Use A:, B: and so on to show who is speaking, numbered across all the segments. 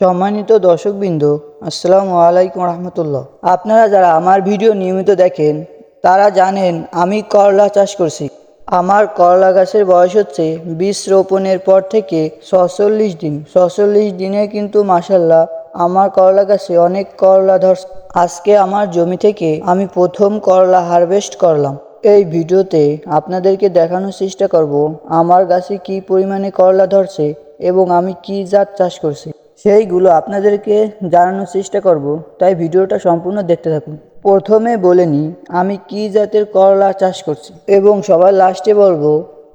A: সম্মানিত দর্শকবৃন্দ, আসসালামু আলাইকুম রহমতুল্লাহ। আপনারা যারা আমার ভিডিও নিয়মিত দেখেন, তারা জানেন আমি করলা চাষ করছি। আমার করলা গাছের বয়স হচ্ছে বীজ রোপণের পর থেকে ছচল্লিশ দিন। ছচল্লিশ দিনে কিন্তু মাসাল্লাহ আমার করলা গাছে অনেক করলা ধর, আজকে আমার জমি থেকে আমি প্রথম করলা হারভেস্ট করলাম। এই ভিডিওতে আপনাদেরকে দেখানোর চেষ্টা করব আমার গাছে কি পরিমাণে করলা ধরছে এবং আমি কি জাত চাষ করছি। সেইগুলো আপনাদেরকে জানানোর চেষ্টা করব। তাই ভিডিওটা সম্পূর্ণ দেখতে থাকুন। প্রথমে বলে নিই আমি কি জাতের করলা চাষ করছি? এবং সবার লাস্টে বলব,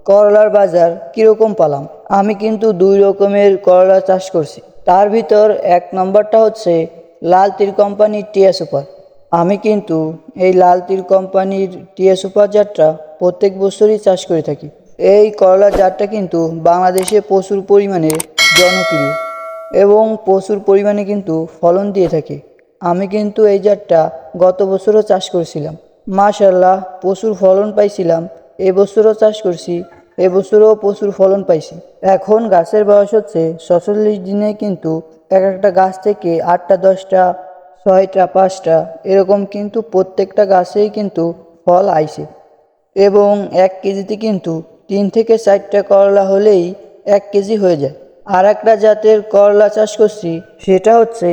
A: করলার বাজার কীরকম পালাম? আমি কিন্তু দুই রকমের করলা চাষ করছি। তার ভিতর এক নম্বরটা হচ্ছে লাল তীর কোম্পানির টিয়া সুপার। আমি কিন্তু এই লাল তীর কোম্পানির টিয়া সুপার জাতটা প্রত্যেক বছরই চাষ করে থাকি। এই করলা জাতটা কিন্তু বাংলাদেশে প্রচুর পরিমাণে জনপ্রিয়। এবং প্রচুর পরিমাণে কিন্তু ফলন দিয়ে থাকে। আমি কিন্তু এই জাতটা গত বছরও চাষ করেছিলাম। মাশাল্লাহ প্রচুর ফলন পাইছিলাম। এবছরও চাষ করছি, এবছরও প্রচুর ফলন পাইছি। এখন গাছের বয়স হচ্ছে ছচল্লিশ দিনে কিন্তু এক একটা গাছ থেকে আটটা, দশটা, ছয়টা, পাঁচটা এরকম কিন্তু প্রত্যেকটা গাছেই কিন্তু ফল আইছে। এবং এক কেজিতে কিন্তু তিন থেকে চারটা করলা হলেই এক কেজি হয়ে যায়। আর একটা জাতের করলা চাষ করছি, সেটা হচ্ছে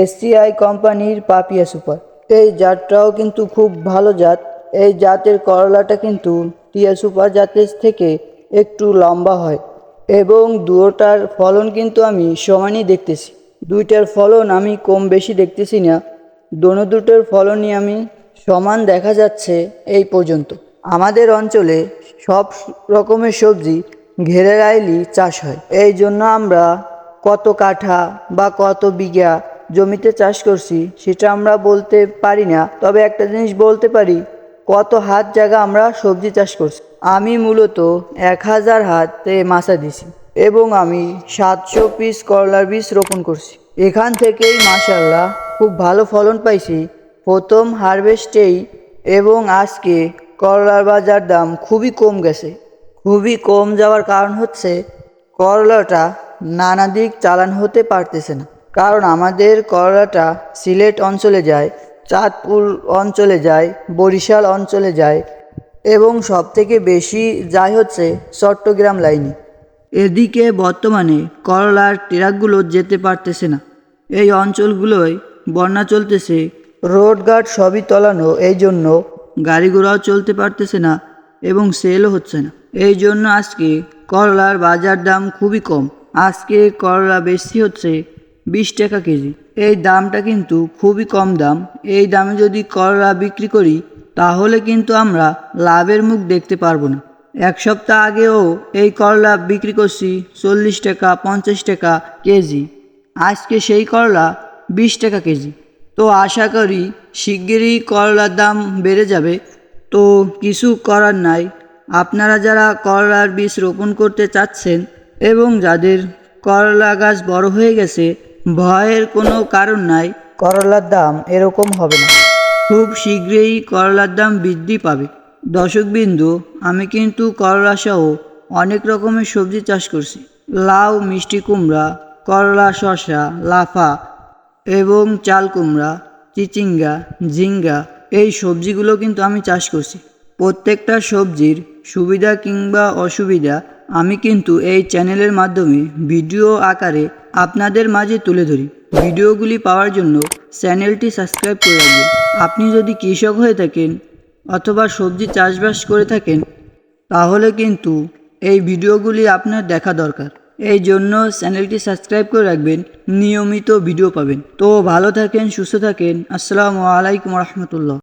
A: এসসিআই কোম্পানির পাপিয়া সুপার। এই জাতটাও কিন্তু খুব ভালো জাত। এই জাতের করলাটা কিন্তু টিয়া সুপার জাতের থেকে একটু লম্বা হয় এবং দুটোটার ফলন কিন্তু আমি সমানই দেখতেছি। দুইটার ফলন আমি কম বেশি দেখতেছি না, দোনো দুটোর ফলনই আমি সমান দেখা যাচ্ছে এই পর্যন্ত। আমাদের অঞ্চলে সব রকমের সবজি ঘেরে আইলি চাষ হয়। এই জন্য আমরা কত কাঠা বা কত বিঘা জমিতে চাষ করছি সেটা আমরা বলতে পারি না। তবে একটা জিনিস বলতে পারি, কত হাত জায়গা আমরা সবজি চাষ করছি। আমি মূলত এক হাজার হাতে মাছা দিছি এবং আমি সাতশো পিস করলার বীজ রোপণ করছি। এখান থেকেই মাসাল্লাহ খুব ভালো ফলন পাইছি। প্রথম হারভেস্টেই এবং আজকে করলার বাজার দাম খুবই কম গেছে। খুবই কম যাওয়ার কারণ হচ্ছে করলাটা নানা দিক চালান হতে পারতেছে না। কারণ আমাদের করলাটা সিলেট অঞ্চলে যায়, চাঁদপুর অঞ্চলে যায়, বরিশাল অঞ্চলে যায় এবং সবথেকে বেশি যায় হচ্ছে চট্টগ্রাম লাইনে। এদিকে বর্তমানে করলার ট্রাকগুলো যেতে পারতেছে না। এই অঞ্চলগুলোয় বন্যা চলতেছে রোডঘাট সবই তলানো এই জন্য গাড়ি ঘোড়াও চলতে পারতেছে না এবং সেলও হচ্ছে না। এই জন্য আজকে করলার বাজার দাম খুবই কম। আজকে করলা বেশি হচ্ছে বিশ টাকা কেজি। এই দামটা কিন্তু খুবই কম দাম। এই দামে যদি করলা বিক্রি করি, তাহলে কিন্তু আমরা লাভের মুখ দেখতে পারব না। এক সপ্তাহ আগেও এই করলা বিক্রি করছি চল্লিশ টাকা, পঞ্চাশ টাকা কেজি। আজকে সেই করলা বিশ টাকা কেজি। তো আশা করি শিগগিরই করলার দাম বেড়ে যাবে। তো কিছু করার নাই। আপনারা যারা করলার বীজ রোপণ করতে চাচ্ছেন এবং যাদের করলা গাছ বড় হয়ে গেছে, ভয়ের কোনো কারণ নাই, করলার দাম এরকম হবে না। খুব শীঘ্রই করলার দাম বৃদ্ধি পাবে। দর্শকবিন্দু, আমি কিন্তু করলা সহ অনেক রকমের সবজি চাষ করছি। লাউ, মিষ্টি কুমড়া, করলা, শসা, লাফা এবং চাল কুমড়া, চিচিঙ্গা, ঝিঙ্গা, এই সবজিগুলো কিন্তু আমি চাষ করছি। প্রত্যেকটা সবজির সুবিধা কিংবা অসুবিধা আমি কিন্তু এই চ্যানেলের মাধ্যমে ভিডিও আকারে আপনাদের মাঝে তুলে ধরি। ভিডিওগুলি পাওয়ার জন্য চ্যানেলটি সাবস্ক্রাইব করে রাখবেন। আপনি যদি কৃষক হয়ে থাকেন অথবা সবজি চাষবাস করে থাকেন, তাহলে কিন্তু এই ভিডিওগুলি আপনার দেখা দরকার। এই জন্য চ্যানেলটি সাবস্ক্রাইব করে রাখবেন, নিয়মিত ভিডিও পাবেন। তো ভালো থাকেন, সুস্থ থাকেন। আসসালামু আলাইকুম রহমতুল্লাহ।